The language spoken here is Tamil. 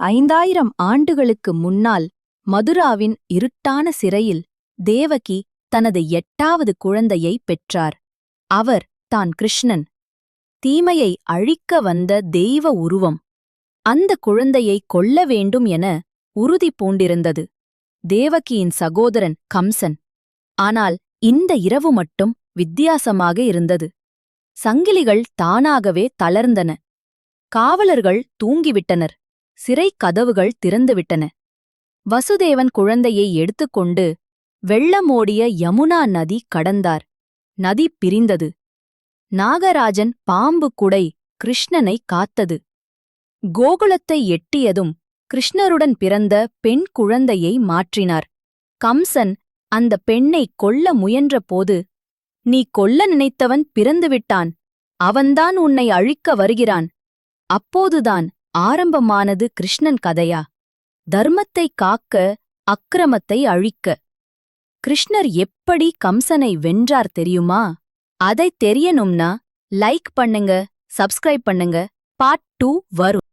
ஐந்தாயிரம் ஆண்டுகளுக்கு முன்னால் மதுராவின் இருட்டான சிறையில் தேவகி தனது எட்டாவது குழந்தையை பெற்றார். அவர் தான் கிருஷ்ணன். தீமையை அழிக்க வந்த தெய்வ உருவம். அந்த குழந்தையை கொல்ல வேண்டும் என உறுதி பூண்டிருந்தது. தேவகியின் சகோதரன் கம்சன். ஆனால் இந்த இரவு மட்டும் வித்தியாசமாக இருந்தது. சங்கிலிகள் தானாகவே தளர்ந்தன. காவலர்கள் தூங்கிவிட்டனர். சிறைக் கதவுகள் திறந்துவிட்டன. வசுதேவன் குழந்தையை எடுத்துக்கொண்டு வெள்ளமோடிய யமுனா நதி கடந்தார். நதி பிரிந்தது. நாகராஜன் பாம்பு குடை கிருஷ்ணனை காத்தது. கோகுலத்தை எட்டியதும் கிருஷ்ணருடன் பிறந்த பெண் குழந்தையை மாற்றினார். கம்சன் அந்த பெண்ணை கொல்ல முயன்றபோது நீ கொல்ல நினைத்தவன் பிறந்துவிட்டான். அவன்தான் உன்னை அழிக்க வருகிறான். அப்போதுதான் ஆரம்பமானது கிருஷ்ணன் கதையா? தர்மத்தை காக்க அக்கிரமத்தை அழிக்க. கிருஷ்ணர் எப்படி கம்சனை வென்றார் தெரியுமா? அதை தெரியணும்னா லைக் பண்ணுங்க சப்ஸ்கிரைப் பண்ணுங்க. பார்ட் டூ வரும்.